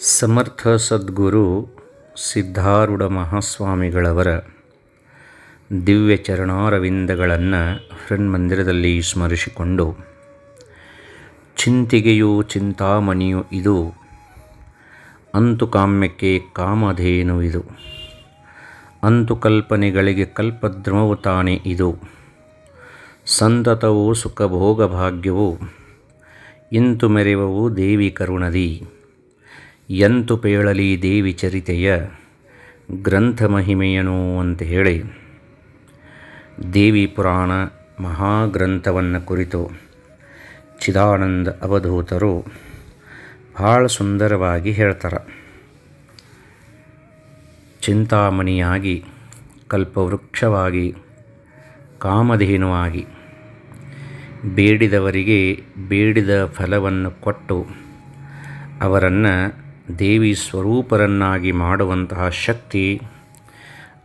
ಸಮರ್ಥ ಸದ್ಗುರು ಸಿದ್ಧಾರೂಢ ಮಹಾಸ್ವಾಮಿಗಳವರ ದಿವ್ಯ ಚರಣಾರವಿಂದಗಳನ್ನು ಹೃನ್ಮಂದಿರದಲ್ಲಿ ಸ್ಮರಿಸಿಕೊಂಡು, ಚಿಂತಿಗೆಯು ಚಿಂತಾಮಣಿಯು ಇದು ಅಂತು ಕಾಮ್ಯಕ್ಕೆ ಕಾಮಧೇನು ಇದು. ಅಂತು ಕಲ್ಪನೆಗಳಿಗೆ ಕಲ್ಪದ್ರಮವು ತಾನೇ ಇದು. ಸಂತತವು ಸುಖಭೋಗ ಭಾಗ್ಯವು ಇಂತು ಮೆರೆವವು ದೇವಿ ಕರುಣದಿ. ಎಂತು ಪೇಳಲಿ ದೇವಿ ಚರಿತೆಯ ಗ್ರಂಥ ಮಹಿಮೆಯನು ಅಂತ ಹೇಳಿ ದೇವಿ ಪುರಾಣ ಮಹಾಗ್ರಂಥವನ್ನು ಕುರಿತು ಚಿದಾನಂದ ಅವಧೂತರು ಭಾಳ ಸುಂದರವಾಗಿ ಹೇಳ್ತಾರೆ. ಚಿಂತಾಮಣಿಯಾಗಿ, ಕಲ್ಪವೃಕ್ಷವಾಗಿ, ಕಾಮಧೇನುವಾಗಿ ಬೇಡಿದವರಿಗೆ ಬೇಡಿದ ಫಲವನ್ನು ಕೊಟ್ಟು ಅವರನ್ನು ದೇವಿ ಸ್ವರೂಪರನ್ನಾಗಿ ಮಾಡುವಂತಹ ಶಕ್ತಿ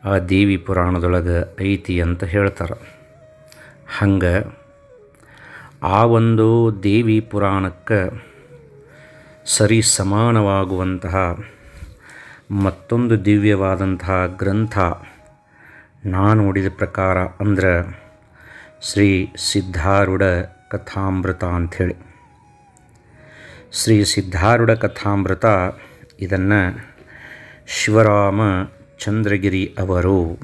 ಆ ದೇವಿ ಪುರಾಣದೊಳಗೆ ಐತಿ ಅಂತ ಹೇಳ್ತಾರೆ. ಹಂಗೆ ಆ ಒಂದು ದೇವಿ ಪುರಾಣಕ್ಕೆ ಸರಿ ಸಮಾನವಾಗುವಂತಹ ಮತ್ತೊಂದು ದಿವ್ಯವಾದಂತಹ ಗ್ರಂಥ ನಾನು ನೋಡಿದ ಪ್ರಕಾರ ಅಂದ್ರೆ ಶ್ರೀ ಸಿದ್ಧಾರೂಢ ಕಥಾಮೃತ ಅಂಥೇಳಿ. ಶ್ರೀ ಸಿದ್ಧಾರೂಢ ಕಥಾಮೃತ ಇದನ್ನು ಶಿವರಾಮ ಚಂದ್ರಗಿರಿ ಅವರು,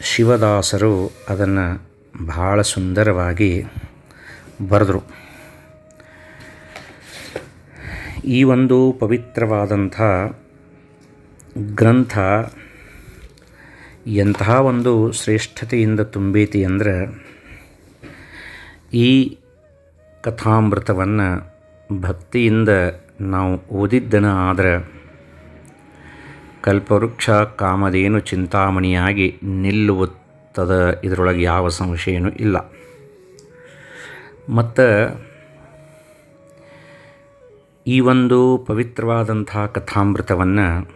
ಶಿವದಾಸರು ಅದನ್ನು ಭಾಳ ಸುಂದರವಾಗಿ ಬರೆದರು. ಈ ಒಂದು ಪವಿತ್ರವಾದಂಥ ಗ್ರಂಥ ಎಂತಹ ಒಂದು ಶ್ರೇಷ್ಠತೆಯಿಂದ ತುಂಬೈತಿ ಅಂದರೆ ಈ ಕಥಾಮೃತವನ್ನು ಭಕ್ತಿಯಿಂದ ನಾವು ಓದಿದ್ದನ ಆದರೆ ಕಲ್ಪವೃಕ್ಷ ಕಾಮಧೇನು ಚಿಂತಾಮಣಿಯಾಗಿ ನಿಲ್ಲುವುತ್ತದ ಇದರೊಳಗೆ ಯಾವ ಸಂಶಯನೂ ಇಲ್ಲ. ಮತ್ತು ಈ ಒಂದು ಪವಿತ್ರವಾದಂಥ ಕಥಾಮೃತವನ್ನು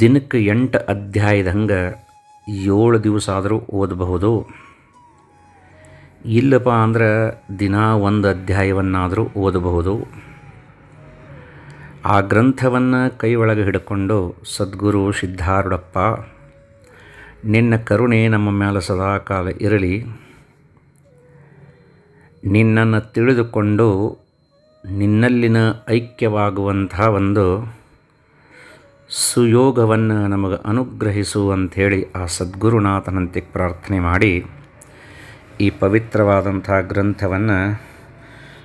ದಿನಕ್ಕೆ ಎಂಟು ಅಧ್ಯಾಯದ ಹಂಗೆ ಏಳು ದಿವಸ ಆದರೂ ಓದಬಹುದು? ಇಲ್ಲಪ್ಪ ಅಂದ್ರೆ ದಿನ ಒಂದು ಅಧ್ಯಾಯವನ್ನಾದರೂ ಓದಬಹುದು. ಆ ಗ್ರಂಥವನ್ನು ಕೈ ಒಳಗೆ ಹಿಡ್ಕೊಂಡು, ಸದ್ಗುರು ಸಿದ್ಧಾರೂಢಪ್ಪ, ನಿನ್ನ ಕರುಣೆ ನಮ್ಮ ಮೇಲೆ ಸದಾಕಾಲ ಇರಲಿ. ನಿನ್ನನ್ನು ತಿಳಿದುಕೊಂಡು ನಿನ್ನಲ್ಲಿನ ಐಕ್ಯವಾಗುವಂಥ ಒಂದು ಸುಯೋಗವನ್ನು ನಮಗೆ ಅನುಗ್ರಹಿಸು ಅಂಥೇಳಿ ಆ ಸದ್ಗುರುನಾಥನಂತೆ ಪ್ರಾರ್ಥನೆ ಮಾಡಿ. ಈ ಪವಿತ್ರವಾದಂಥ ಗ್ರಂಥವನ್ನು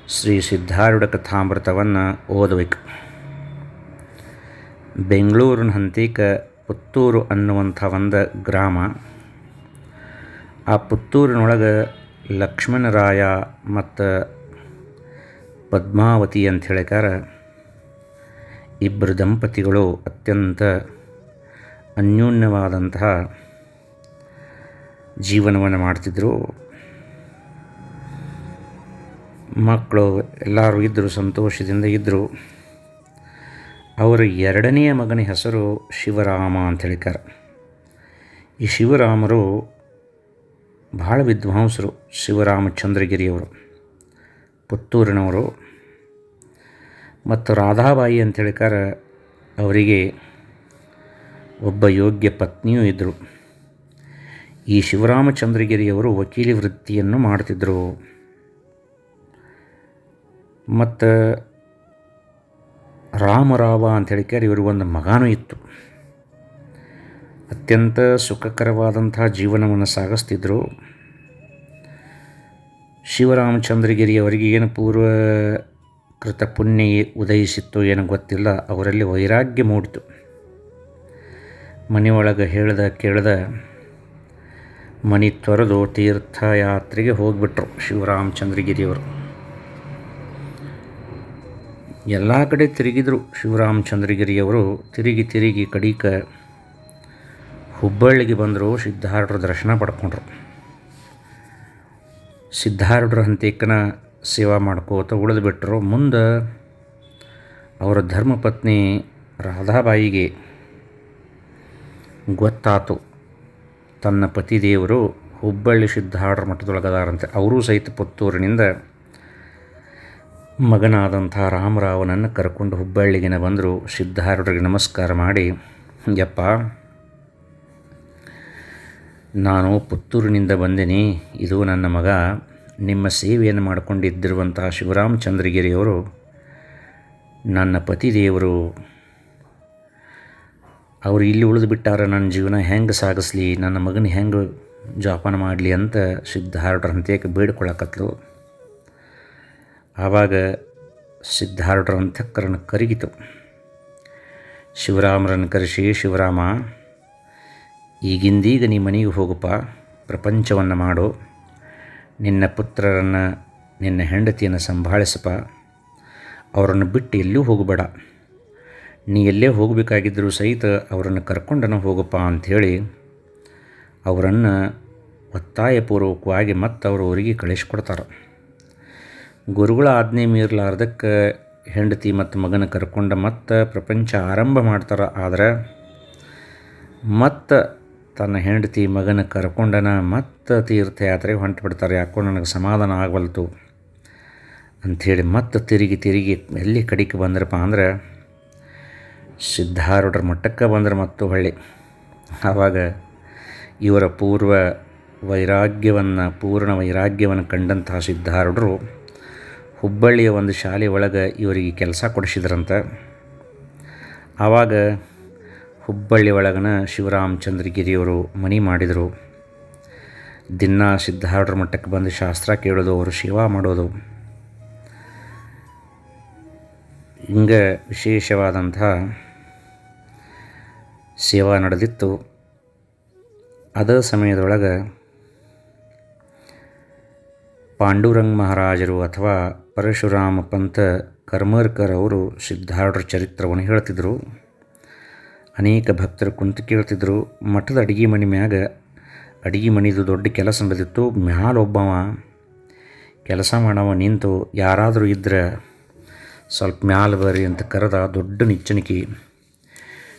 ಶ್ರೀ ಸಿದ್ಧಾರೂಢ ಕಥಾಮೃತವನ್ನು ಓದಬೇಕು ಬೆಂಗಳೂರಿನ ಹಂತೀಕ ಪುತ್ತೂರು ಅನ್ನುವಂಥ ಒಂದು ಗ್ರಾಮ. ಆ ಪುತ್ತೂರಿನೊಳಗೆ ಲಕ್ಷ್ಮಣರಾಯ ಮತ್ತು ಪದ್ಮಾವತಿ ಅಂತ ಹೇಳಿಕಾರ ಇಬ್ಬರು ದಂಪತಿಗಳು ಅತ್ಯಂತ ಅನ್ಯೋನ್ಯವಾದಂತಹ ಜೀವನವನ್ನು ಮಾಡ್ತಿದ್ದರು ಮಕ್ಕಳು ಎಲ್ಲರೂ ಇದ್ದರು, ಸಂತೋಷದಿಂದ ಇದ್ದರು. ಅವರ ಎರಡನೆಯ ಮಗನ ಹೆಸರು ಶಿವರಾಮ ಅಂತ ಹೇಳಿಕಾರ ಈ ಶಿವರಾಮರು ಭಾಳ ವಿದ್ವಾಂಸರು, ಶಿವರಾಮಚಂದ್ರಗಿರಿಯವರು, ಪುತ್ತೂರಿನವರು. ಮತ್ತು ರಾಧಾಬಾಯಿ ಅಂತ ಹೇಳಿಕಾರ ಅವರಿಗೆ ಒಬ್ಬ ಯೋಗ್ಯ ಪತ್ನಿಯೂ ಇದ್ದರು. ಈ ಶಿವರಾಮಚಂದ್ರಗಿರಿಯವರು ವಕೀಲಿ ವೃತ್ತಿಯನ್ನು ಮಾಡ್ತಿದ್ದರು. ಮತ್ತು ರಾಮರಾವ ಅಂತ ಹೇಳಿಕಾರ ಇವರು ಒಂದು ಮಗನೂ ಇತ್ತು. ಅತ್ಯಂತ ಸುಖಕರವಾದಂಥ ಜೀವನವನ್ನು ಸಾಗಿಸ್ತಿದ್ರು. ಶಿವರಾಮಚಂದ್ರಗಿರಿ ಅವರಿಗೆ ಏನು ಪೂರ್ವ ಕೃತ ಪುಣ್ಯ ಉದಯಿಸಿತ್ತು ಏನು ಗೊತ್ತಿಲ್ಲ, ಅವರಲ್ಲಿ ವೈರಾಗ್ಯ ಮೂಡಿತು. ಮನೆಯೊಳಗೆ ಹೇಳ್ದ ಕೇಳ್ದ ಮನೆ ತೊರೆದು ತೀರ್ಥಯಾತ್ರೆಗೆ ಹೋಗಿಬಿಟ್ರು ಶಿವರಾಮಚಂದ್ರಗಿರಿಯವರು. ಎಲ್ಲ ಕಡೆ ತಿರುಗಿದರು ಶಿವರಾಮಚಂದ್ರಗಿರಿಯವರು. ತಿರುಗಿ ತಿರುಗಿ ಕಡೀಕ ಹುಬ್ಬಳ್ಳಿಗೆ ಬಂದರು, ಸಿದ್ಧಾರೂಢರ ದರ್ಶನ ಪಡ್ಕೊಂಡ್ರು. ಸಿದ್ಧಾರೂಢರ ಹಂತೇಕನ ಸೇವಾ ಮಾಡ್ಕೋತ ಉಳಿದುಬಿಟ್ರು ಮುಂದೆ ಅವರ ಧರ್ಮಪತ್ನಿ ರಾಧಾಬಾಯಿಗೆ ಗೊತ್ತಾತು, ತನ್ನ ಪತಿದೇವರು ಹುಬ್ಬಳ್ಳಿ ಸಿದ್ಧಾರೂಢರ ಮಠದೊಳಗದಾರಂತೆ. ಅವರೂ ಸಹಿತ ಪುತ್ತೂರಿನಿಂದ ಮಗನಾದಂಥ ರಾಮರಾವನನ್ನು ಕರ್ಕೊಂಡು ಹುಬ್ಬಳ್ಳಿಗೆನ ಬಂದರು. ಸಿದ್ಧಾರೂಢರಿಗೆ ನಮಸ್ಕಾರ ಮಾಡಿ, ಯಪ್ಪ, ನಾನು ಪುತ್ತೂರಿನಿಂದ ಬಂದೀನಿ. ಇದು ನನ್ನ ಮಗ. ನಿಮ್ಮ ಸೇವೆಯನ್ನು ಮಾಡಿಕೊಂಡಿದ್ದಿರುವಂಥ ಶಿವರಾಮಚಂದ್ರಗಿರಿಯವರು ನನ್ನ ಪತಿದೇವರು ಅವರು ಇಲ್ಲಿ ಉಳಿದು ಬಿಟ್ಟಾರ. ನನ್ನ ಜೀವನ ಹೆಂಗೆ ಸಾಗಿಸ್ಲಿ? ನನ್ನ ಮಗನ ಹೆಂಗೆ ಜೋಪಾನ ಮಾಡಲಿ? ಅಂತ ಸಿದ್ಧಾರೂಢರ ಹಂತಕ್ಕೆ ಬೇಡ್ಕೊಳಕತ್ಲು ಆವಾಗ ಸಿದ್ಧಾರೂಢರ ಅಂತಃಕರಣ ಕರಗಿತು. ಶಿವರಾಮರನ್ನು ಕರೆಸಿ, ಶಿವರಾಮ, ಈಗಿಂದೀಗ ನೀ ಮನೆಗೆ ಹೋಗಪ್ಪ, ಪ್ರಪಂಚವನ್ನು ಮಾಡು. ನಿನ್ನ ಪುತ್ರರನ್ನು, ನಿನ್ನ ಹೆಂಡತಿಯನ್ನು ಸಂಭಾಳಿಸಪ್ಪ. ಅವರನ್ನು ಬಿಟ್ಟು ಎಲ್ಲೂ ಹೋಗಬೇಡ. ನೀ ಎಲ್ಲೇ ಹೋಗಬೇಕಾಗಿದ್ದರೂ ಸಹಿತ ಅವರನ್ನು ಕರ್ಕೊಂಡನ ಹೋಗಪ್ಪ ಅಂಥೇಳಿ ಅವರನ್ನು ಒತ್ತಾಯಪೂರ್ವಕವಾಗಿ ಮತ್ತು ಅವರು ಅವರಿಗೆ ಕಳಿಸ್ಕೊಡ್ತಾರೆ. ಗುರುಗಳ ಆಜ್ಞೆ ಮೀರಲಾರ್ದಕ್ಕೆ ಹೆಂಡತಿ ಮತ್ತು ಮಗನ ಕರ್ಕೊಂಡು ಮತ್ತೆ ಪ್ರಪಂಚ ಆರಂಭ ಮಾಡ್ತಾರೆ. ಆದರೆ ಮತ್ತು ತನ್ನ ಹೆಂಡತಿ ಮಗನ ಕರ್ಕೊಂಡನ ಮತ್ತು ತೀರ್ಥಯಾತ್ರೆಗೆ ಹೊಂಟು ಬಿಡ್ತಾರೆ ಯಾಕೋ ನನಗೆ ಸಮಾಧಾನ ಆಗವಲ್ತು. ಅಂಥೇಳಿ ಮತ್ತೆ ತಿರುಗಿ ತಿರುಗಿ ಎಲ್ಲಿ ಕಡಿಕೆ ಬಂದ್ರಪ್ಪ ಅಂದ್ರೆ ಸಿದ್ಧಾರೂಢರ ಮಟ್ಟಕ್ಕೆ ಬಂದ್ರೆ ಮತ್ತು ಹೊಳ್ಳಿ ಆವಾಗ ಇವರ ಪೂರ್ವ ವೈರಾಗ್ಯವನ್ನು ಪೂರ್ಣ ವೈರಾಗ್ಯವನ್ನು ಕಂಡಂತಹ ಸಿದ್ಧಾರೂಢರು ಹುಬ್ಬಳ್ಳಿಯ ಒಂದು ಶಾಲೆ ಒಳಗೆ ಇವರಿಗೆ ಕೆಲಸ ಕೊಡಿಸಿದ್ರಂತೆ. ಆವಾಗ ಹುಬ್ಬಳ್ಳಿ ಒಳಗನ ಶಿವರಾಮಚಂದ್ರಗಿರಿಯವರು ಮನೆ ಮಾಡಿದರು. ದಿನ ಸಿದ್ಧಾರೂಢರ ಮಟ್ಟಕ್ಕೆ ಬಂದು ಶಾಸ್ತ್ರ ಕೇಳೋದು, ಅವರು ಸೇವಾ ಮಾಡೋದು. ಹಿಂಗೆ ವಿಶೇಷವಾದಂಥ ಸೇವಾ ನಡೆದಿತ್ತು. ಅದೇ ಸಮಯದೊಳಗೆ ಪಾಂಡುರಂಗ ಮಹಾರಾಜರು ಅಥವಾ ಪರಶುರಾಮ ಪಂಥ ಕರ್ಮರ್ಕರ್ ಅವರು ಸಿದ್ಧಾರ್ಢರ ಚರಿತ್ರವನ್ನು ಹೇಳ್ತಿದ್ರು. ಅನೇಕ ಭಕ್ತರು ಕುಂತು ಕೇಳ್ತಿದ್ದರು ಮಠದ ಅಡಿಗೆ ಮನೆ ಮ್ಯಾಗ ಅಡಿಗೆ ಮನಿದು ದೊಡ್ಡ ಕೆಲಸ ನಡೆದಿತ್ತು, ಮ್ಯಾಲ ಒಬ್ಬವ, ಕೆಲಸ ಮಾಡವ ನಿಂತು ಯಾರಾದರೂ ಇದ್ದರೆ ಸ್ವಲ್ಪ ಮ್ಯಾಲ ಬರ್ರಿ ಅಂತ ಕರೆದ ದೊಡ್ಡ ನಿಚ್ಚಣಿಕೆ.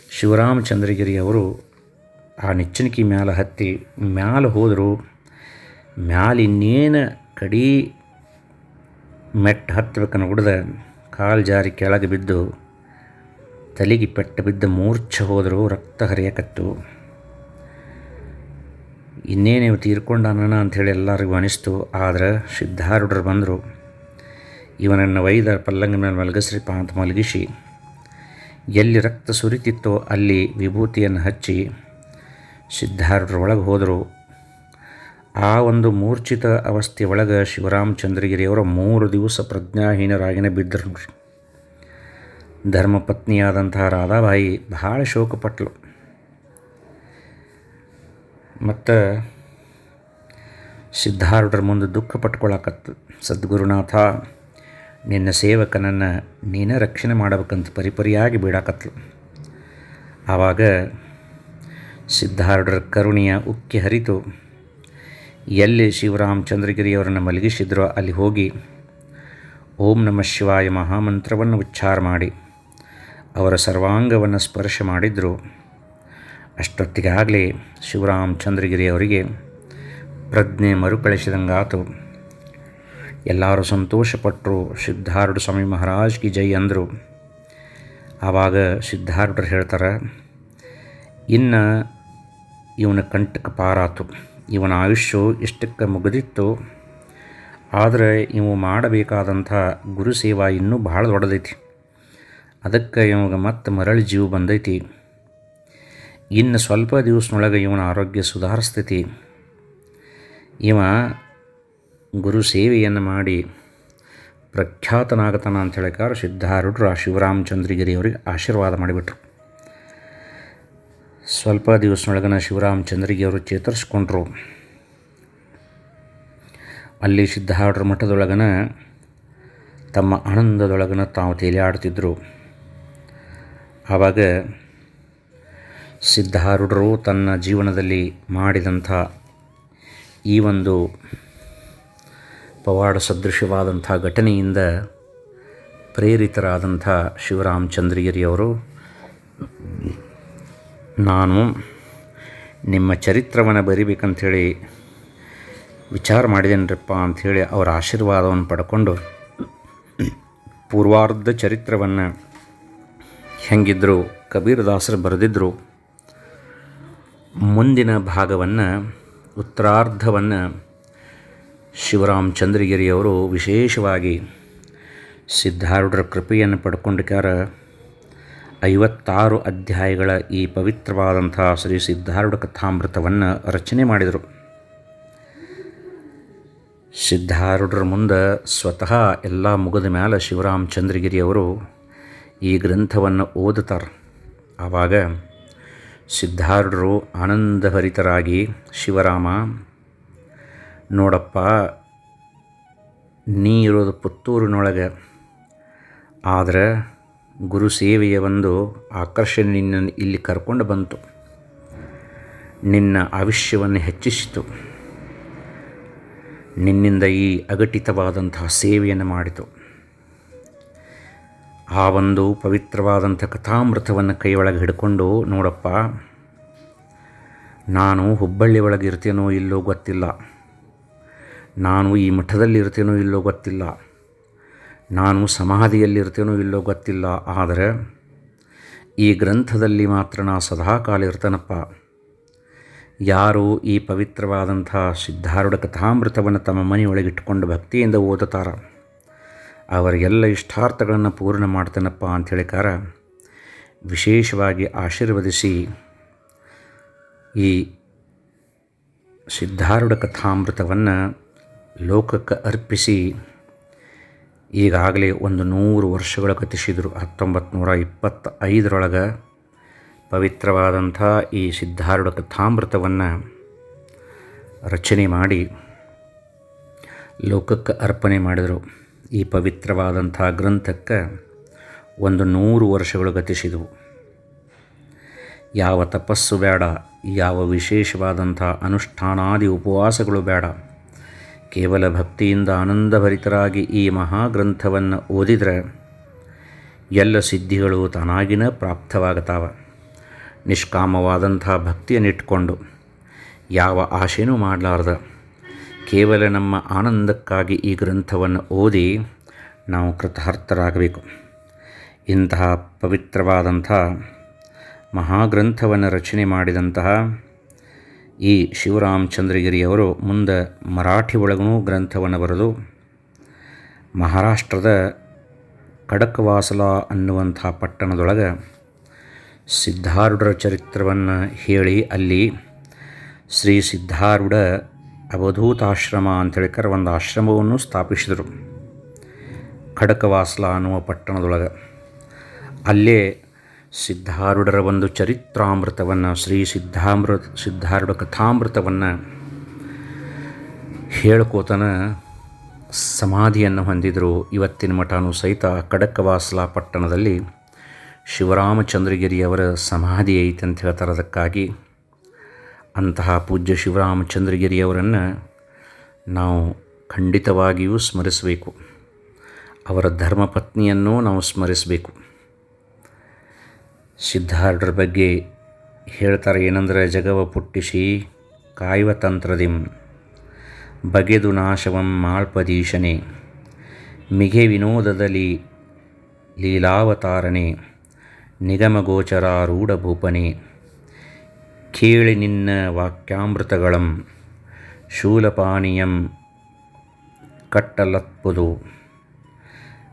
ಶಿವರಾಮಚಂದ್ರಗಿರಿ ಅವರು ಆ ನಿಚ್ಚಣಿಕೆ ಮ್ಯಾಲ ಹತ್ತಿ ಮ್ಯಾಲ ಹೋದರು ಮ್ಯಾಲ ಇನ್ನೇನು ಕಡಿ ಮೆಟ್ಟು ಹತ್ತಬೇಕನ್ನು ಹುಡ್ದ ಕಾಲು ಜಾರಿ ಕೆಳಗೆ ಬಿದ್ದು ತಲೆಗೆ ಪೆಟ್ಟು ಬಿದ್ದ ಮೂರ್ಛೆ ಹೋದರೂ ರಕ್ತ ಹರಿಯಕತ್ತು. ಇನ್ನೇನು ತೀರ್ಕೊಂಡಾನ ಅಂಥೇಳಿ ಎಲ್ಲರಿಗೂ ಅನಿಸ್ತು. ಆದರೆ ಸಿದ್ಧಾರೂಢರು ಬಂದರು, ಇವನನ್ನು ವೈದ ಪಲ್ಲಂಗ ಮೇಲೆ ಮಲಗಿಸ್ರಿಪ್ಪ ಅಂತ ಮಲಗಿಸಿ, ಎಲ್ಲಿ ರಕ್ತ ಸುರಿತಿತ್ತೋ ಅಲ್ಲಿ ವಿಭೂತಿಯನ್ನು ಹಚ್ಚಿ ಸಿದ್ಧಾರೂಢರ ಒಳಗೆ ಹೋದರು. ಆ ಒಂದು ಮೂರ್ಛಿತ ಅವಸ್ಥೆ ಒಳಗೆ ಶಿವರಾಮಚಂದ್ರಗಿರಿಯವರ ಮೂರು ದಿವಸ ಪ್ರಜ್ಞಾಹೀನರಾಗಿನೇ ಬಿದ್ದರು. ಧರ್ಮಪತ್ನಿಯಾದಂತಹ ರಾಧಾಬಾಯಿ ಭಾಳ ಶೋಕಪಟ್ಲು. ಮತ್ತು ಸಿದ್ಧಾರೂಢರ ಮುಂದೆ ದುಃಖ ಪಟ್ಕೊಳಕತ್ತು. ಸದ್ಗುರುನಾಥ, ನಿನ್ನ ಸೇವಕನನ್ನು ನೀನ ರಕ್ಷಣೆ ಮಾಡಬೇಕಂತ ಪರಿಪರಿಯಾಗಿ ಬೀಡಾಕತ್ಲು ಆವಾಗ ಸಿದ್ಧಾರೂಢರ ಕರುಣೆಯ ಉಕ್ಕಿ ಹರಿತು. ಎಲ್ಲಿ ಶಿವರಾಮಚಂದ್ರಗಿರಿಯವರನ್ನು ಮಲಗಿಸಿದ್ರೋ ಅಲ್ಲಿ ಹೋಗಿ ಓಂ ನಮಃ ಶಿವಾಯ ಮಹಾಮಂತ್ರವನ್ನು ಉಚ್ಚಾರ ಮಾಡಿ, ಅವರ ಸರ್ವಾಂಗವನ್ನು ಸ್ಪರ್ಶ ಮಾಡಿದ್ರು. ಅಷ್ಟೊತ್ತಿಗಾಗಲೇ ಅವರಿಗೆ ಪ್ರಜ್ಞೆ ಮರುಕಳಿಸಿದಂಗಾತು. ಎಲ್ಲರೂ ಸಂತೋಷಪಟ್ಟರು ಸಿದ್ಧಾರೂಢ ಸ್ವಾಮಿ ಮಹಾರಾಜ್ಗೆ ಜೈ ಅಂದರು. ಆವಾಗ ಸಿದ್ಧಾರೂಢರು ಹೇಳ್ತಾರೆ, ಇನ್ನು ಇವನ ಕಂಟಕ ಪಾರಾತು. ಇವನ ಆಯುಷ್ಯು ಎಷ್ಟಕ್ಕೆ ಮುಗಿದಿತ್ತು, ಆದರೆ ಇವು ಮಾಡಬೇಕಾದಂಥ ಗುರು ಸೇವಾ ಇನ್ನೂ ಭಾಳ ದೊಡ್ಡದೈತಿ. ಅದಕ್ಕೆ ಇವಾಗ ಮತ್ತೆ ಮರಳಿ ಜೀವ ಬಂದೈತಿ. ಇನ್ನು ಸ್ವಲ್ಪ ದಿವಸನೊಳಗೆ ಇವನ ಆರೋಗ್ಯ ಸುಧಾರಿಸ್ತೈತಿ. ಇವ ಗುರು ಸೇವೆಯನ್ನು ಮಾಡಿ ಪ್ರಖ್ಯಾತನಾಗತಾನ ಅಂತ ಹೇಳಿಕಾರ ಸಿದ್ಧಾರೂಢರು ಶಿವರಾಮಚಂದ್ರಗಿರಿಯವರಿಗೆ ಆಶೀರ್ವಾದ ಮಾಡಿಬಿಟ್ರು. ಸ್ವಲ್ಪ ದಿವಸನೊಳಗನ ಅವರು ಚೇತರಿಸ್ಕೊಂಡ್ರು. ಅಲ್ಲಿ ಸಿದ್ಧಾಡ್ರ ಮಠದೊಳಗನ ತಮ್ಮ ಆನಂದದೊಳಗನ ತಾವು ತೇಲಿಯಾಡ್ತಿದ್ದರು ಆವಾಗ ಸಿದ್ಧಾರೂಢರು ತನ್ನ ಜೀವನದಲ್ಲಿ ಮಾಡಿದಂಥ ಈ ಒಂದು ಪವಾಡ ಸದೃಶವಾದಂಥ ಘಟನೆಯಿಂದ ಪ್ರೇರಿತರಾದಂಥ ಶಿವರಾಮಚಂದ್ರಗಿರಿಯವರು ನಾನು ನಿಮ್ಮ ಚರಿತ್ರವನ್ನು ಬರಿಬೇಕಂಥೇಳಿ ವಿಚಾರ ಮಾಡಿದೇನ್ರಪ್ಪ ಅಂಥೇಳಿ ಅವರ ಆಶೀರ್ವಾದವನ್ನು ಪಡ್ಕೊಂಡು ಪೂರ್ವಾರ್ಧ ಚರಿತ್ರವನ್ನು ಹೆಂಗಿದ್ರು ಕಬೀರದಾಸರು ಬರೆದಿದ್ದರು ಮುಂದಿನ ಭಾಗವನ್ನು, ಉತ್ತರಾರ್ಧವನ್ನು ಶಿವರಾಮ್ ಚಂದ್ರಗಿರಿಯವರು ವಿಶೇಷವಾಗಿ ಸಿದ್ಧಾರೂಢರ ಕೃಪೆಯನ್ನು ಪಡ್ಕೊಂಡಿಕಾರ ಐವತ್ತಾರು ಅಧ್ಯಾಯಗಳ ಈ ಪವಿತ್ರವಾದಂಥ ಶ್ರೀ ಸಿದ್ಧಾರೂಢ ಕಥಾಮೃತವನ್ನು ರಚನೆ ಮಾಡಿದರು. ಸಿದ್ಧಾರೂಢರ ಮುಂದೆ ಸ್ವತಃ ಎಲ್ಲ ಮುಗಿದ ಮೇಲೆ ಶಿವರಾಮ್ ಚಂದ್ರಗಿರಿಯವರು ಈ ಗ್ರಂಥವನ್ನು ಓದುತ್ತಾರೆ. ಆವಾಗ ಸಿದ್ಧಾರೂಢರು ಆನಂದಭರಿತರಾಗಿ, ಶಿವರಾಮ, ನೋಡಪ್ಪ, ನೀ ಇರೋದು ಪುತ್ತೂರಿನೊಳಗೆ. ಆದರೆ ಗುರು ಸೇವೆಯ ಒಂದು ಆಕರ್ಷಣೆ ನಿನ್ನನ್ನು ಇಲ್ಲಿ ಕರ್ಕೊಂಡು ಬಂತು. ನಿನ್ನ ಆವಿಷ್ಯವನ್ನು ಹೆಚ್ಚಿಸಿತು. ನಿನ್ನಿಂದ ಈ ಅಘಟಿತವಾದಂತಹ ಸೇವೆಯನ್ನು ಮಾಡಿತು. ಆ ಒಂದು ಪವಿತ್ರವಾದಂಥ ಕಥಾಮೃತವನ್ನು ಕೈಯೊಳಗೆ ಹಿಡ್ಕೊಂಡು ನೋಡಪ್ಪ, ನಾನು ಹುಬ್ಬಳ್ಳಿ ಒಳಗೆ ಇರ್ತೇನೋ ಇಲ್ಲೋ ಗೊತ್ತಿಲ್ಲ. ನಾನು ಈ ಮಠದಲ್ಲಿ ಇರ್ತೇನೋ ಇಲ್ಲೋ ಗೊತ್ತಿಲ್ಲ. ನಾನು ಸಮಾಧಿಯಲ್ಲಿರ್ತೇನೋ ಇಲ್ಲೋ ಗೊತ್ತಿಲ್ಲ, ಆದರೆ ಈ ಗ್ರಂಥದಲ್ಲಿ ಮಾತ್ರ ನಾ ಸದಾಕಾಲ ಇರ್ತೇನಪ್ಪ ಯಾರು ಈ ಪವಿತ್ರವಾದಂಥ ಸಿದ್ಧಾರೂಢ ಕಥಾಮೃತವನ್ನು ತಮ್ಮ ಮನೆಯೊಳಗೆ ಇಟ್ಕೊಂಡು ಭಕ್ತಿಯಿಂದ ಓದುತ್ತಾರ? ಅವರಿಗೆಲ್ಲ ಇಷ್ಟಾರ್ಥಗಳನ್ನು ಪೂರ್ಣ ಮಾಡ್ತೇನಪ್ಪ ಅಂತ ಕಾರ ವಿಶೇಷವಾಗಿ ಆಶೀರ್ವದಿಸಿ ಈ ಸಿದ್ಧಾರೂಢ ಕಥಾಮೃತವನ್ನು ಲೋಕಕ್ಕೆ ಅರ್ಪಿಸಿ ಈಗಾಗಲೇ ಒಂದು ನೂರು ವರ್ಷಗಳ ಕಥಿಸಿದರು ಹತ್ತೊಂಬತ್ತು ನೂರ ಇಪ್ಪತ್ತೈದರೊಳಗೆ ಪವಿತ್ರವಾದಂಥ ಈ ಸಿದ್ಧಾರೂಢ ಕಥಾಮೃತವನ್ನು ರಚನೆ ಮಾಡಿ ಲೋಕಕ್ಕೆ ಅರ್ಪಣೆ ಮಾಡಿದರು. ಈ ಪವಿತ್ರವಾದಂಥ ಗ್ರಂಥಕ್ಕೆ ಒಂದು ನೂರು ವರ್ಷಗಳು ಗತಿಸಿದವು ಯಾವ ತಪಸ್ಸು ಬೇಡ, ಯಾವ ವಿಶೇಷವಾದಂಥ ಅನುಷ್ಠಾನಾದಿ ಉಪವಾಸಗಳು ಬೇಡ ಕೇವಲ ಭಕ್ತಿಯಿಂದ ಆನಂದಭರಿತರಾಗಿ ಈ ಮಹಾಗ್ರಂಥವನ್ನು ಓದಿದರೆ ಎಲ್ಲ ಸಿದ್ಧಿಗಳು ತಾನಾಗಿನ ಪ್ರಾಪ್ತವಾಗತಾವ. ನಿಷ್ಕಾಮವಾದಂಥ ಭಕ್ತಿಯನ್ನಿಟ್ಕೊಂಡು ಯಾವ ಆಶೆನೂ ಮಾಡಲಾರ್ದ. ಕೇವಲ ನಮ್ಮ ಆನಂದಕ್ಕಾಗಿ ಈ ಗ್ರಂಥವನ್ನು ಓದಿ ನಾವು ಕೃತಾರ್ಥರಾಗಬೇಕು. ಇಂತಹ ಪವಿತ್ರವಾದಂಥ ಮಹಾಗ್ರಂಥವನ್ನು ರಚನೆ ಮಾಡಿದಂತಹ ಈ ಶಿವರಾಮಚಂದ್ರಗಿರಿಯವರು ಮುಂದೆ ಮರಾಠಿ ಒಳಗೂ ಗ್ರಂಥವನ್ನು ಬರೆದು, ಮಹಾರಾಷ್ಟ್ರದ ಖಡಕ್ವಾಸಲ ಅನ್ನುವಂಥ ಪಟ್ಟಣದೊಳಗೆ ಸಿದ್ಧಾರೂಢರ ಚರಿತ್ರವನ್ನು ಹೇಳಿ ಅಲ್ಲಿ ಶ್ರೀ ಸಿದ್ಧಾರೂಢ ಅವಧೂತಾಶ್ರಮ ಅಂತೇಳಿಕರ ಒಂದು ಆಶ್ರಮವನ್ನು ಸ್ಥಾಪಿಸಿದರು. ಖಡಕವಾಸಲ ಅನ್ನುವ ಪಟ್ಟಣದೊಳಗೆ. ಅಲ್ಲೇ ಸಿದ್ಧಾರೂಢರ ಒಂದು ಚರಿತ್ರಾಮೃತವನ್ನು, ಶ್ರೀ ಸಿದ್ಧಾಮೃತ ಸಿದ್ಧಾರೂಢ ಕಥಾಮೃತವನ್ನು ಹೇಳ್ಕೋತನ ಸಮಾಧಿಯನ್ನು ಹೊಂದಿದರು. ಇವತ್ತಿನ ಮಠನೂ ಸಹಿತ ಖಡಕವಾಸಲ ಪಟ್ಟಣದಲ್ಲಿ ಶಿವರಾಮಚಂದ್ರಗಿರಿಯವರ ಸಮಾಧಿ ಐತೆ ಅಂತ ಹೇಳ್ತಾರೆ ಅದಕ್ಕಾಗಿ ಅಂತಹ ಪೂಜ್ಯ ಶಿವರಾಮಚಂದ್ರಗಿರಿಯವರನ್ನು ನಾವು ಖಂಡಿತವಾಗಿಯೂ ಸ್ಮರಿಸಬೇಕು. ಅವರ ಧರ್ಮಪತ್ನಿಯನ್ನೂ ನಾವು ಸ್ಮರಿಸಬೇಕು. ಸಿದ್ಧಾರೂಢರ ಬಗ್ಗೆ ಹೇಳ್ತಾರೆ ಏನಂದರೆ, ಜಗವ ಪುಟ್ಟಿಸಿ ಕಾಯುವ ತಂತ್ರದಿಂ ಬಗೆದು ನಾಶವಂ ಮಾಳ್ಪದೀಶನೆ, ಮಿಗೆ ವಿನೋದದಲ್ಲಿ ಲೀಲಾವತಾರನೆ ನಿಗಮಗೋಚರಾರೂಢಭೂಪನೆ ಕೇಳಿ ನಿನ್ನ ವಾಕ್ಯಾಮೃತಗಳಂ ಶೂಲಪಾನೀಯಂ ಕಟ್ಟಲತ್ಪುದು,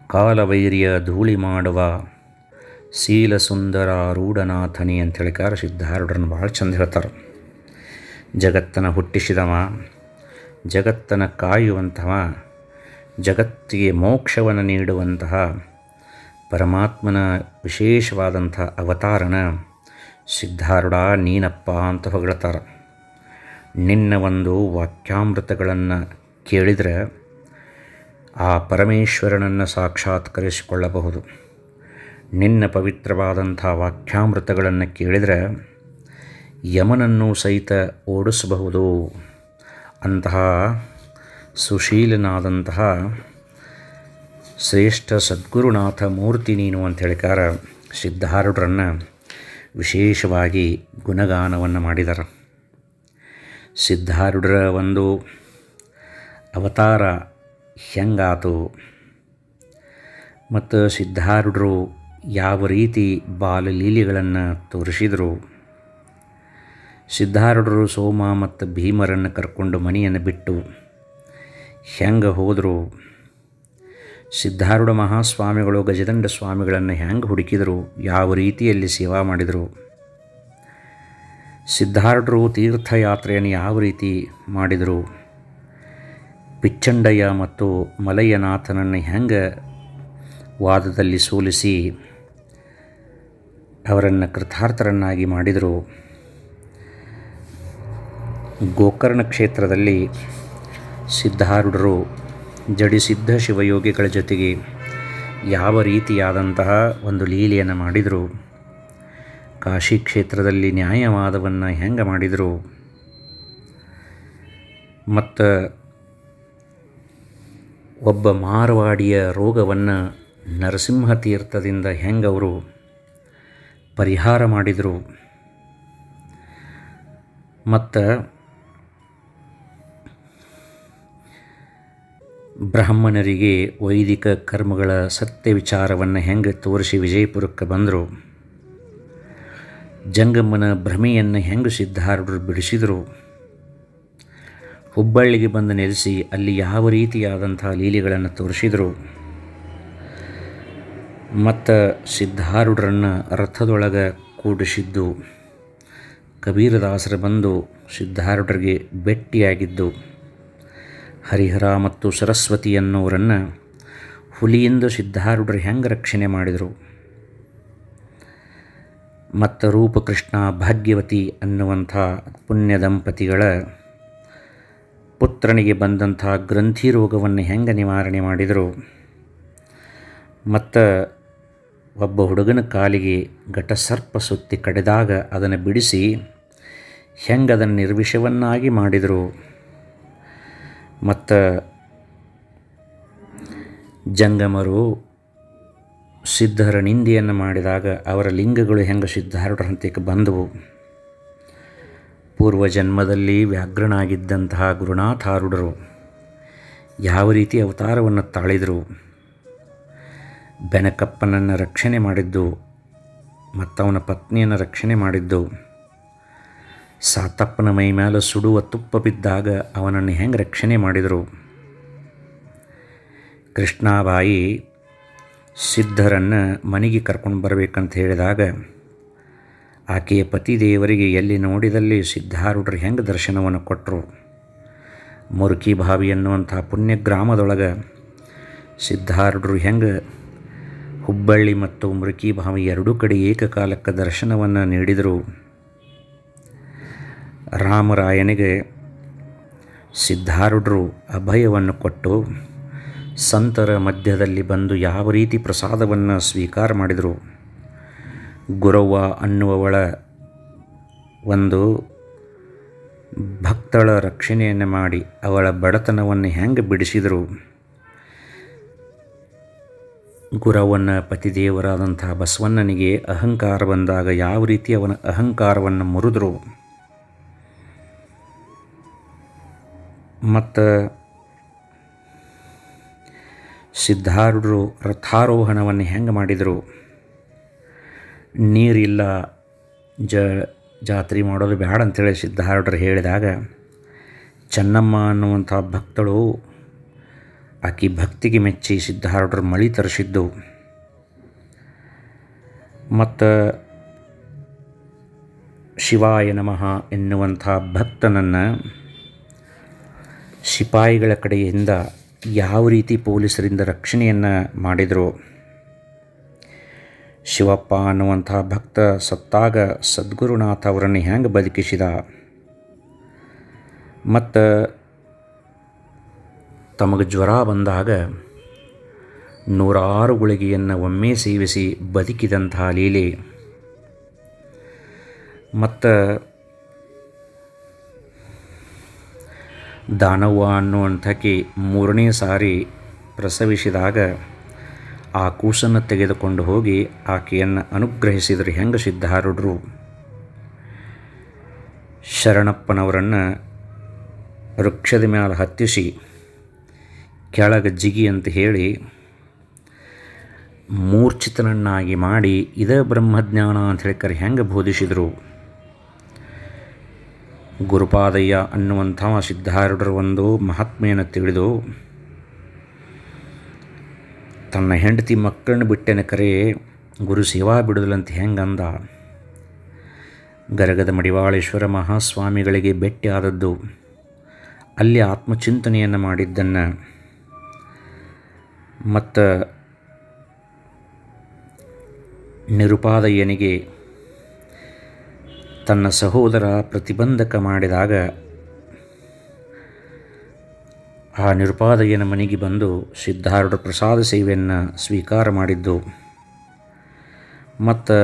ಕಾಲವೈರ್ಯ ಧೂಳಿ ಮಾಡುವ ಶೀಲ ಸುಂದರ ರೂಢನಾಥನಿ ಅಂತ ಹೇಳಿಕಾರ ಸಿದ್ಧಾರೂಢರನ್ನು ಭಾಳ ಚಂದ ಹೇಳ್ತಾರೆ. ಜಗತ್ತನ್ನು ಹುಟ್ಟಿಸಿದವ ಜಗತ್ತನ್ನು ಕಾಯುವಂತಹ ಜಗತ್ತಿಗೆ ಮೋಕ್ಷವನ್ನು ನೀಡುವಂತಹ ಪರಮಾತ್ಮನ ವಿಶೇಷವಾದಂಥ ಅವತಾರನ ಸಿದ್ಧಾರೂಢ ನೀನಪ್ಪ ಅಂತ ಹೊಗಳ್ತಾರೆ. ನಿನ್ನ ಒಂದು ವಾಕ್ಯಾಮೃತಗಳನ್ನು ಕೇಳಿದರೆ ಆ ಪರಮೇಶ್ವರನನ್ನು ಸಾಕ್ಷಾತ್ಕರಿಸಿಕೊಳ್ಳಬಹುದು. ನಿನ್ನ ಪವಿತ್ರವಾದಂಥ ವಾಕ್ಯಾಮೃತಗಳನ್ನು ಕೇಳಿದರೆ ಯಮನನ್ನು ಸಹಿತ ಓಡಿಸಬಹುದು. ಅಂತಹ ಸುಶೀಲನಾದಂತಹ ಶ್ರೇಷ್ಠ ಸದ್ಗುರುನಾಥ ಮೂರ್ತಿ ನೀನು ಅಂತ ಹೇಳಿಕಾರ ಸಿದ್ಧಾರೂಢರನ್ನು ವಿಶೇಷವಾಗಿ ಗುಣಗಾನವನ್ನು ಮಾಡಿದ್ದಾರೆ ಸಿದ್ಧಾರೂಢರ ಒಂದು ಅವತಾರ ಹೆಂಗಾತು? ಮತ್ತು ಸಿದ್ಧಾರೂಢರು ಯಾವ ರೀತಿ ಬಾಲಲೀಲೆಗಳನ್ನು ತೋರಿಸಿದರು, ಸಿದ್ಧಾರೂಢರು ಸೋಮ ಮತ್ತು ಭೀಮರನ್ನು ಕರ್ಕೊಂಡು ಮನೆಯನ್ನು ಬಿಟ್ಟು ಹೆಂಗೆ ಹೋದರು, ಸಿದ್ಧಾರೂಢ ಮಹಾಸ್ವಾಮಿಗಳು, ಗಜದಂಡ ಸ್ವಾಮಿಗಳನ್ನು ಹೆಂಗೆ ಹುಡುಕಿದರು, ಯಾವ ರೀತಿಯಲ್ಲಿ ಸೇವಾ ಮಾಡಿದರು, ಸಿದ್ಧಾರೂಢರು ತೀರ್ಥಯಾತ್ರೆಯನ್ನು ಯಾವ ರೀತಿ ಮಾಡಿದರು, ಪಿಚ್ಚಂಡಯ್ಯ ಮತ್ತು ಮಲಯ್ಯನಾಥನನ್ನು ಹೆಂಗೆ ವಾದದಲ್ಲಿ ಸೋಲಿಸಿ ಅವರನ್ನು ಕೃತಾರ್ಥರನ್ನಾಗಿ ಮಾಡಿದರು. ಗೋಕರ್ಣ ಕ್ಷೇತ್ರದಲ್ಲಿ ಸಿದ್ಧಾರೂಢರು ಜಡಿಸಿದ್ಧ ಶಿವಯೋಗಿಗಳ ಜೊತೆಗೆ ಯಾವ ರೀತಿಯಾದಂತಹ ಒಂದು ಲೀಲೆಯನ್ನು ಮಾಡಿದರು. ಕಾಶಿ ಕ್ಷೇತ್ರದಲ್ಲಿ ನ್ಯಾಯವಾದವನ್ನು ಹೆಂಗೆ ಮಾಡಿದರು. ಮತ್ತು ಒಬ್ಬ ಮಾರವಾಡಿಯ ರೋಗವನ್ನು ನರಸಿಂಹ ತೀರ್ಥದಿಂದ ಹೆಂಗೆ ಅವರು ಪರಿಹಾರ ಮಾಡಿದರು. ಮತ್ತು ಬ್ರಾಹ್ಮಣರಿಗೆ ವೈದಿಕ ಕರ್ಮಗಳ ಸತ್ಯ ವಿಚಾರವನ್ನು ಹೆಂಗೆ ತೋರಿಸಿ ವಿಜಯಪುರಕ್ಕೆ ಬಂದರು. ಜಂಗಮ್ಮನ ಭ್ರಮೆಯನ್ನು ಹೆಂಗೆ ಸಿದ್ಧಾರೂಢರು ಬಿಡಿಸಿದರು. ಹುಬ್ಬಳ್ಳಿಗೆ ಬಂದು ನೆಲೆಸಿ ಅಲ್ಲಿ ಯಾವ ರೀತಿಯಾದಂಥ ಲೀಲೆಗಳನ್ನು ತೋರಿಸಿದರು. ಮತ್ತು ಸಿದ್ಧಾರೂಢರನ್ನು ರಥದೊಳಗೆ ಕೂಡಿಸಿದ್ದು. ಕಬೀರದಾಸರು ಬಂದು ಸಿದ್ಧಾರೂಢರಿಗೆ ಭೇಟಿಯಾಗಿದ್ದು. ಹರಿಹರ ಮತ್ತು ಸರಸ್ವತಿ ಅನ್ನೋರನ್ನು ಹುಲಿಯಿಂದ ಸಿದ್ಧಾರೂಢರು ಹೆಂಗೆ ರಕ್ಷಣೆ ಮಾಡಿದರು. ಮತ್ತು ರೂಪಕೃಷ್ಣ ಭಾಗ್ಯವತಿ ಅನ್ನುವಂಥ ಪುಣ್ಯ ದಂಪತಿಗಳ ಪುತ್ರನಿಗೆ ಬಂದಂಥ ಗ್ರಂಥಿ ರೋಗವನ್ನು ಹೆಂಗೆ ನಿವಾರಣೆ ಮಾಡಿದರು. ಮತ್ತು ಒಬ್ಬ ಹುಡುಗನ ಕಾಲಿಗೆ ಘಟಸರ್ಪ ಸುತ್ತಿ ಕಡಿದಾಗ ಅದನ್ನು ಬಿಡಿಸಿ ಹೆಂಗೆ ಅದನ್ನು ನಿರ್ವಿಷವನ್ನಾಗಿ ಮಾಡಿದರು. ಮತ್ತು ಜಂಗಮರು ಸಿದ್ಧರ ನಿಂದೆಯನ್ನು ಮಾಡಿದಾಗ ಅವರ ಲಿಂಗಗಳು ಹೆಂಗೆ ಸಿದ್ಧಾರೂಢರ ಹಂತಕ್ಕೆ ಬಂದವು. ಪೂರ್ವ ಜನ್ಮದಲ್ಲಿ ವ್ಯಾಘ್ರನಾಗಿದ್ದಂತಹ ಗುರುನಾಥಾರೂಢರು ಯಾವ ರೀತಿ ಅವತಾರವನ್ನು ತಾಳಿದರು. ಬೆನಕಪ್ಪನನ್ನು ರಕ್ಷಣೆ ಮಾಡಿದ್ದು ಮತ್ತು ಅವನ ಪತ್ನಿಯನ್ನು ರಕ್ಷಣೆ ಮಾಡಿದ್ದು. ಸಾತಪ್ಪನ ಮೈ ಮೇಲೆ ಸುಡುವ ತುಪ್ಪ ಬಿದ್ದಾಗ ಅವನನ್ನು ಹೆಂಗೆ ರಕ್ಷಣೆ ಮಾಡಿದರು? ಕೃಷ್ಣಾಬಾಯಿ ಸಿದ್ಧರನ್ನು ಮನೆಗೆ ಕರ್ಕೊಂಡು ಬರಬೇಕಂತ ಹೇಳಿದಾಗ, ಆಕೆಯ ಪತಿದೇವರಿಗೆ ಎಲ್ಲಿ ನೋಡಿದಲ್ಲಿ ಸಿದ್ಧಾರೂಢರು ಹೆಂಗೆ ದರ್ಶನವನ್ನು ಕೊಟ್ಟರು ಮುರುಕಿ ಬಾವಿ ಅನ್ನುವಂಥ ಪುಣ್ಯ ಗ್ರಾಮದೊಳಗೆ ಸಿದ್ಧಾರೂಢರು ಹೆಂಗೆ ಹುಬ್ಬಳ್ಳಿ ಮತ್ತು ಮುರುಕಿ ಭಾವಿ ಎರಡೂ ಕಡೆ ಏಕಕಾಲಕ್ಕೆ ದರ್ಶನವನ್ನು ನೀಡಿದರು. ರಾಮರಾಯನಿಗೆ ಸಿದ್ಧಾರೂಢರು ಅಭಯವನ್ನು ಕೊಟ್ಟು ಸಂತರ ಮಧ್ಯದಲ್ಲಿ ಬಂದು ಯಾವ ರೀತಿ ಪ್ರಸಾದವನ್ನು ಸ್ವೀಕಾರ ಮಾಡಿದರು. ಗುರವ್ವ ಅನ್ನುವವಳ ಒಂದು ಭಕ್ತಳ ರಕ್ಷಣೆಯನ್ನು ಮಾಡಿ ಅವಳ ಬಡತನವನ್ನು ಹೆಂಗೆ ಬಿಡಿಸಿದರು. ಗುರವನ್ನ ಪತಿದೇವರಾದಂತಹ ಬಸವಣ್ಣನಿಗೆ ಅಹಂಕಾರ ಬಂದಾಗ ಯಾವ ರೀತಿ ಅವನ ಅಹಂಕಾರವನ್ನು ಮುರಿದ್ರು? ಮತ್ತು ಸಿದ್ಧಾರೂಢರು ರಥಾರೋಹಣವನ್ನು ಹೆಂಗೆ ಮಾಡಿದರು? ನೀರಿಲ್ಲ, ಜ, ಜಾತ್ರೆ ಮಾಡೋದು ಬೇಡ ಅಂತೇಳಿ ಸಿದ್ಧಾರೂಢರು ಹೇಳಿದಾಗ, ಚೆನ್ನಮ್ಮ ಅನ್ನುವಂಥ ಭಕ್ತಳು ಆಕೆ ಭಕ್ತಿಗೆ ಮೆಚ್ಚಿ ಸಿದ್ಧಾರೂಢರ ಮಳಿ ತರಿಸಿದ್ದು. ಮತ್ತು ಶಿವಾಯ ನಮಃ ಎನ್ನುವಂಥ ಭಕ್ತನನ್ನು ಸಿಪಾಯಿಗಳ ಕಡೆಯಿಂದ ಯಾವ ರೀತಿ ಪೊಲೀಸರಿಂದ ರಕ್ಷಣೆಯನ್ನು ಮಾಡಿದರು. ಶಿವಪ್ಪ ಅನ್ನುವಂಥ ಭಕ್ತ ಸತ್ತಾಗ ಸದ್ಗುರುನಾಥ ಅವರನ್ನು ಹೆಂಗೆ ಬದುಕಿಸಿದ. ಮತ್ತು ತಮಗೆ ಜ್ವರ ಬಂದಾಗ ನೂರಾರು ಗುಳಿಗೆಯನ್ನು ಒಮ್ಮೆ ಸೇವಿಸಿ ಬದುಕಿದಂಥ ಲೀಲೆ. ಮತ್ತು ದಾನವ್ವ ಅನ್ನುವಂಥಕ್ಕೆ ಮೂರನೇ ಸಾರಿ ಪ್ರಸವಿಸಿದಾಗ ಆ ಕೂಸನ್ನು ತೆಗೆದುಕೊಂಡು ಹೋಗಿ ಆಕೆಯನ್ನು ಅನುಗ್ರಹಿಸಿದರೆ ಹೆಂಗೆ ಸಿದ್ಧಾರುಡ್ರು ಶರಣಪ್ಪನವರನ್ನು ವೃಕ್ಷದ ಮೇಲೆ ಹತ್ತಿಸಿ ಕೆಳಗೆ ಜಿಗಿ ಅಂತ ಹೇಳಿ ಮೂರ್ಛಿತನನ್ನಾಗಿ ಮಾಡಿ ಇದೇ ಬ್ರಹ್ಮಜ್ಞಾನ ಅಂತ ಹೇಳ್ಕರೆ ಹೆಂಗೆ ಬೋಧಿಸಿದರು? ಗುರುಪಾದಯ್ಯ ಅನ್ನುವಂಥ ಸಿದ್ಧಾರೂಢರ ಒಂದು ಮಹಾತ್ಮೆಯನ್ನು ತಿಳಿದು ತನ್ನ ಹೆಂಡತಿ ಮಕ್ಕಳನ್ನ ಬಿಟ್ಟೆನ ಕರೆ ಗುರು ಸೇವಾ ಬಿಡುದಲಂತ ಹೆಂಗಂದ ಗರಗದ ಮಡಿವಾಳೇಶ್ವರ ಮಹಾಸ್ವಾಮಿಗಳಿಗೆ ಭೇಟಿ ಆದದ್ದು ಅಲ್ಲಿ ಆತ್ಮಚಿಂತನೆಯನ್ನು ಮಾಡಿದ್ದನ್ನು ಮತ್ತು ನಿರುಪಾದಯ್ಯನಿಗೆ ತನ್ನ ಸಹೋದರ ಪ್ರತಿಬಂಧಕ ಮಾಡಿದಾಗ ಆ ನಿರುಪಾದಯ್ಯನ ಮನೆಗೆ ಬಂದು ಸಿದ್ಧಾರೂಢ ಪ್ರಸಾದ ಸೇವೆಯನ್ನು ಸ್ವೀಕಾರ ಮಾಡಿದ್ದು. ಮತ್ತು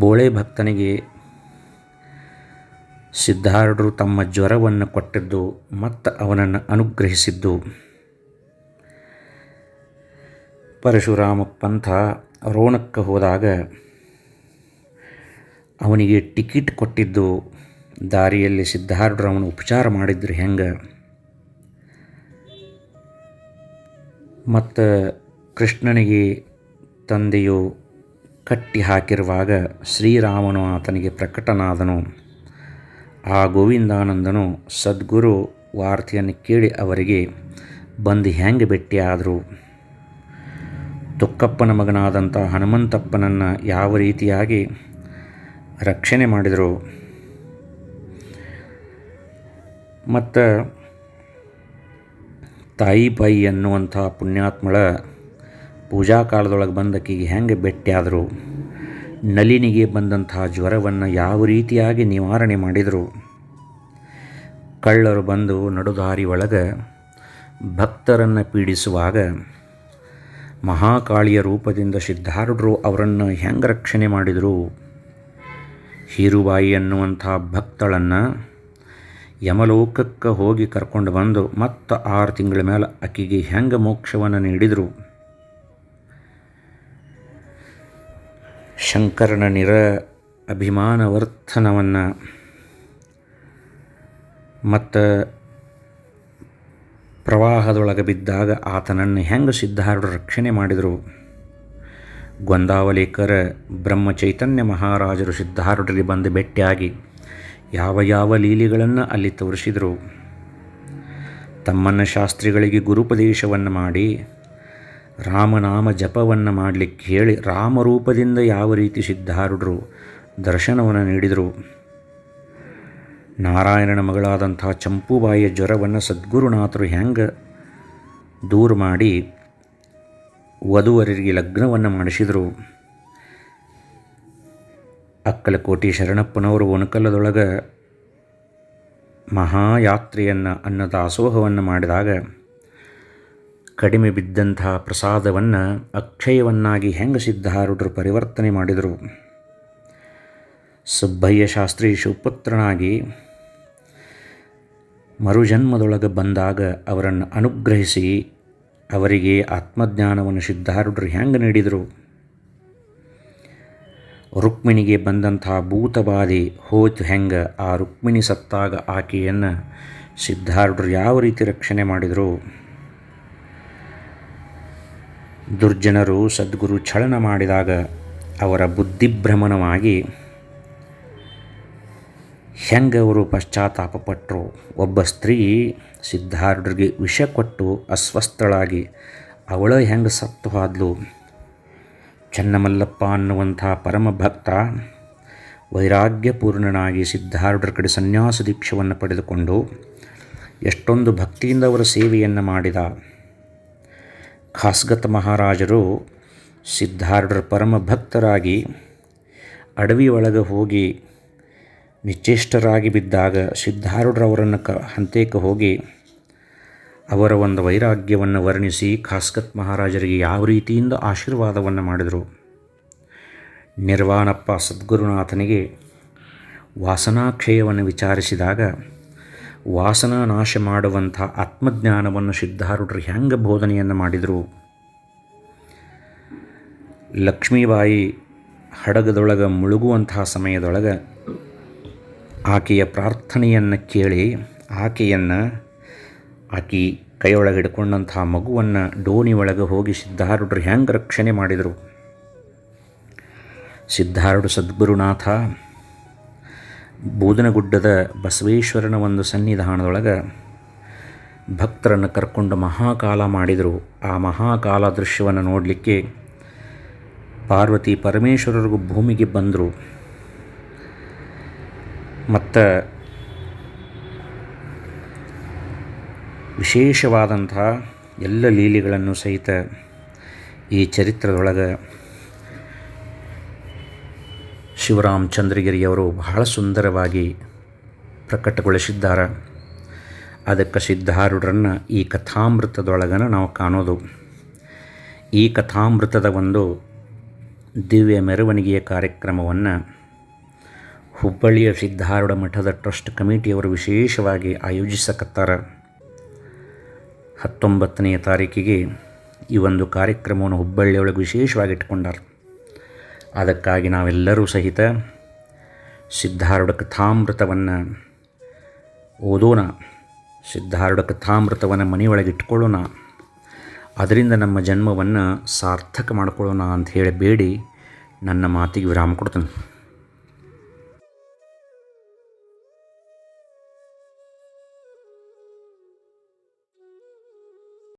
ಬೋಳೆ ಭಕ್ತನಿಗೆ ಸಿದ್ಧಾರೂಢರು ತಮ್ಮ ಜ್ವರವನ್ನು ಕೊಟ್ಟಿದ್ದು, ಮತ್ತು ಅವನನ್ನು ಅನುಗ್ರಹಿಸಿದ್ದು. ಪರಶುರಾಮ ಪಂಥ ರೋಣಕ್ಕೆ ಹೋದಾಗ ಅವನಿಗೆ ಟಿಕೆಟ್ ಕೊಟ್ಟಿದ್ದು ದಾರಿಯಲ್ಲಿ ಸಿದ್ಧಾರೂಢರು ಅವನು ಉಪಚಾರ ಮಾಡಿದ್ರು ಹೆಂಗೆ? ಮತ್ತು ಕೃಷ್ಣನಿಗೆ ತಂದೆಯು ಕಟ್ಟಿ ಹಾಕಿರುವಾಗ ಶ್ರೀರಾಮನು ಆತನಿಗೆ ಪ್ರಕಟನಾದನು. ಆ ಗೋವಿಂದಾನಂದನು ಸದ್ಗುರು ವಾರ್ತೆಯನ್ನು ಕೇಳಿ ಅವರಿಗೆ ಬಂದು ಹೆಂಗೆ ಭೇಟಿಯಾದರು? ತುಕ್ಕಪ್ಪನ ಮಗನಾದಂಥ ಹನುಮಂತಪ್ಪನನ್ನು ಯಾವ ರೀತಿಯಾಗಿ ರಕ್ಷಣೆ ಮಾಡಿದರು? ಮತ್ತು ತಾಯಿ ಬಾಯಿ ಅನ್ನುವಂಥ ಪುಣ್ಯಾತ್ಮಳ ಪೂಜಾ ಕಾಲದೊಳಗೆ ಬಂದಕ್ಕಿಗೆ ಹೆಂಗೆ ಭೇಟಿಯಾದರು ನಲಿನಿಗೆ ಬಂದಂತಹ ಜ್ವರವನ್ನು ಯಾವ ರೀತಿಯಾಗಿ ನಿವಾರಣೆ ಮಾಡಿದರು? ಕಳ್ಳರು ಬಂದು ನಡುದಾರಿ ಒಳಗೆ ಭಕ್ತರನ್ನು ಪೀಡಿಸುವಾಗ ಮಹಾಕಾಳಿಯ ರೂಪದಿಂದ ಸಿದ್ಧಾರೂಢರು ಅವರನ್ನು ಹೆಂಗೆ ರಕ್ಷಣೆ ಮಾಡಿದರು? ಹೀರುಬಾಯಿ ಅನ್ನುವಂಥ ಭಕ್ತಳನ್ನು ಯಮಲೋಕಕ್ಕೆ ಹೋಗಿ ಕರ್ಕೊಂಡು ಬಂದು ಮತ್ತು ಆರು ತಿಂಗಳ ಮೇಲೆ ಆಕೆಗೆ ಹೆಂಗೆ ಮೋಕ್ಷವನ್ನು ನೀಡಿದರು? ಶಂಕರನ ನಿರ ಅಭಿಮಾನವರ್ಥನವನ್ನು ಮತ್ತು ಪ್ರವಾಹದೊಳಗೆ ಬಿದ್ದಾಗ ಆತನನ್ನು ಹೆಂಗೆ ಸಿದ್ಧಾರು ರಕ್ಷಣೆ ಮಾಡಿದರು? ಗೊಂದಾವಲೇಕರ ಬ್ರಹ್ಮ ಚೈತನ್ಯ ಮಹಾರಾಜರು ಸಿದ್ಧಾರೂಢರಿಗೆ ಬಂದು ಭೇಟಿಯಾಗಿ ಯಾವ ಯಾವ ಲೀಲೆಗಳನ್ನು ಅಲ್ಲಿ ತೋರಿಸಿದರು? ತಮ್ಮನ್ನ ಶಾಸ್ತ್ರಿಗಳಿಗೆ ಗುರುಪದೇಶವನ್ನು ಮಾಡಿ, ರಾಮನಾಮ ಜಪವನ್ನು ಮಾಡಲಿಕ್ಕೆ ಹೇಳಿ ರಾಮರೂಪದಿಂದ ಯಾವ ರೀತಿ ಸಿದ್ಧಾರೂಢರು ದರ್ಶನವನ್ನು ನೀಡಿದರು? ನಾರಾಯಣನ ಮಗಳಾದಂಥ ಚಂಪುಬಾಯಿಯ ಜ್ವರವನ್ನು ಸದ್ಗುರುನಾಥರು ಹೆಂಗೆ ದೂರ ಮಾಡಿ ವಧುವರಿಗೆ ಲಗ್ನವನ್ನು ಮಾಡಿಸಿದರು. ಅಕ್ಕಲಕೋಟಿ ಶರಣಪ್ಪನವರು ಒಣಕಲ್ಲದೊಳಗೆ ಮಹಾಯಾತ್ರೆಯನ್ನು ಅನ್ನದಾಸೋಹವನ್ನು ಮಾಡಿದಾಗ ಕಡಿಮೆ ಬಿದ್ದಂಥ ಪ್ರಸಾದವನ್ನು ಅಕ್ಷಯವನ್ನಾಗಿ ಹೆಂಗೆ ಸಿದ್ಧಾರೂಢರು ಪರಿವರ್ತನೆ ಮಾಡಿದರು. ಸುಬ್ಬಯ್ಯ ಶಾಸ್ತ್ರಿ ಶಿವಪುತ್ರನಾಗಿ ಮರುಜನ್ಮದೊಳಗೆ ಬಂದಾಗ ಅವರನ್ನು ಅನುಗ್ರಹಿಸಿ ಅವರಿಗೆ ಆತ್ಮಜ್ಞಾನವನ್ನು ಸಿದ್ಧಾರೂಢರು ಹೆಂಗೆ ನೀಡಿದರು? ರುಕ್ಮಿಣಿಗೆ ಬಂದಂತಹ ಭೂತಬಾಧೆ ಹೋಯ್ತು ಹೆಂಗೆ ಆ ರುಕ್ಮಿಣಿ ಸತ್ತಾಗ ಆಕೆಯನ್ನು ಸಿದ್ಧಾರೂಢರು ಯಾವ ರೀತಿ ರಕ್ಷಣೆ ಮಾಡಿದರು? ದುರ್ಜನರು ಸದ್ಗುರು ಛಳನ ಮಾಡಿದಾಗ ಅವರ ಬುದ್ಧಿಭ್ರಮಣವಾಗಿ ಹೆಂಗೆ ಅವರು ಪಶ್ಚಾತ್ತಾಪಪಟ್ಟರು ಒಬ್ಬ ಸ್ತ್ರೀ ಸಿದ್ಧಾರ್ಢರಿಗೆ ವಿಷ ಕೊಟ್ಟು ಅಸ್ವಸ್ಥಳಾಗಿ, ಅವಳ ಹೆಂಗೆ ಸತ್ತು ಹೋದ್ಲು? ಚನ್ನಮಲ್ಲಪ್ಪ ಅನ್ನುವಂಥ ಪರಮ ಭಕ್ತ, ವೈರಾಗ್ಯಪೂರ್ಣನಾಗಿ ಸಿದ್ಧಾರ್ಢರ ಕಡೆ ಸನ್ಯಾಸ ದೀಕ್ಷವನ್ನು ಪಡೆದುಕೊಂಡು ಎಷ್ಟೊಂದು ಭಕ್ತಿಯಿಂದ ಅವರ ಸೇವೆಯನ್ನು ಮಾಡಿದ. ಖಾಸ್ಗತ ಮಹಾರಾಜರು ಸಿದ್ಧಾರ್ಢರ ಪರಮ ಭಕ್ತರಾಗಿ ಅಡವಿ ಹೋಗಿ ನಿಶ್ಚೇಷ್ಟರಾಗಿ ಬಿದ್ದಾಗ ಸಿದ್ಧಾರೂಢರವರನ್ನು ಕ ಹಂತೇಕ ಹೋಗಿ ಅವರ ಒಂದು ವೈರಾಗ್ಯವನ್ನು ವರ್ಣಿಸಿ ಖಾಸ್ಕತ್ ಮಹಾರಾಜರಿಗೆ ಯಾವ ರೀತಿಯಿಂದ ಆಶೀರ್ವಾದವನ್ನು ಮಾಡಿದರು? ನಿರ್ವಾಣಪ್ಪ ಸದ್ಗುರುನಾಥನಿಗೆ ವಾಸನಾಕ್ಷಯವನ್ನು ವಿಚಾರಿಸಿದಾಗ, ವಾಸನಾ ನಾಶ ಮಾಡುವಂಥ ಆತ್ಮಜ್ಞಾನವನ್ನು ಸಿದ್ಧಾರೂಢರು ಹೆಂಗೆ ಬೋಧನೆಯನ್ನು ಮಾಡಿದರು? ಲಕ್ಷ್ಮೀಬಾಯಿ ಹಡಗದೊಳಗೆ ಮುಳುಗುವಂತಹ ಸಮಯದೊಳಗೆ ಆಕೆಯ ಪ್ರಾರ್ಥನೆಯನ್ನು ಕೇಳಿ ಆಕೆಯನ್ನು ಆಕೆ ಕೈಯೊಳಗೆ ಹಿಡ್ಕೊಂಡಂತಹ ಮಗುವನ್ನು ಡೋಣಿ ಒಳಗೆ ಹೋಗಿ ಸಿದ್ಧಾರೂಢರು ಹೆಂಗೆ ರಕ್ಷಣೆ ಮಾಡಿದರು? ಸಿದ್ಧಾರೂಢ ಸದ್ಗುರುನಾಥ ಬೂದನಗುಡ್ಡದ ಬಸವೇಶ್ವರನ ಒಂದು ಸನ್ನಿಧಾನದೊಳಗೆ ಭಕ್ತರನ್ನು ಕರ್ಕೊಂಡು ಮಹಾಕಾಲ ಮಾಡಿದರು. ಆ ಮಹಾಕಾಲ ದೃಶ್ಯವನ್ನು ನೋಡಲಿಕ್ಕೆ ಪಾರ್ವತಿ ಪರಮೇಶ್ವರರಿಗೂ ಭೂಮಿಗೆ ಬಂದರು. ಮತ್ತು ವಿಶೇಷವಾದಂತಹ ಎಲ್ಲ ಲೀಲೆಗಳನ್ನು ಸಹಿತ ಈ ಚರಿತ್ರದೊಳಗೆ ಶಿವರಾಮ್ ಚಂದ್ರಗಿರಿಯವರು ಬಹಳ ಸುಂದರವಾಗಿ ಪ್ರಕಟಗೊಳಿಸಿದ್ದಾರೆ. ಅದಕ್ಕೆ ಸಿದ್ಧಾರೂಢರನ್ನು ಈ ಕಥಾಮೃತದೊಳಗನ ನಾವು ಕಾಣೋದು. ಈ ಕಥಾಮೃತದ ಒಂದು ದಿವ್ಯ ಮೆರವಣಿಗೆಯ ಕಾರ್ಯಕ್ರಮವನ್ನು ಹುಬ್ಬಳ್ಳಿಯ ಸಿದ್ಧಾರೂಢ ಮಠದ ಟ್ರಸ್ಟ್ ಕಮಿಟಿಯವರು ವಿಶೇಷವಾಗಿ ಆಯೋಜಿಸಕತ್ತಾರ. ಹತ್ತೊಂಬತ್ತನೆಯ ತಾರೀಕಿಗೆ ಈ ಒಂದು ಕಾರ್ಯಕ್ರಮವನ್ನು ಹುಬ್ಬಳ್ಳಿಯೊಳಗೆ ವಿಶೇಷವಾಗಿ ಇಟ್ಕೊಂಡಾರ ಅದಕ್ಕಾಗಿ ನಾವೆಲ್ಲರೂ ಸಹಿತ ಸಿದ್ಧಾರೂಢ ಕಥಾಮೃತವನ್ನು ಓದೋಣ, ಸಿದ್ಧಾರೂಢ ಕಥಾಮೃತವನ್ನು ಮನೆಯೊಳಗೆ ಇಟ್ಕೊಳ್ಳೋಣ, ಅದರಿಂದ ನಮ್ಮ ಜನ್ಮವನ್ನು ಸಾರ್ಥಕ ಮಾಡಿಕೊಳ್ಳೋಣ ಅಂತ ಹೇಳಿ ಬೇಡಿ ನನ್ನ ಮಾತಿಗೆ ವಿರಾಮ ಕೊಡ್ತೇನೆ.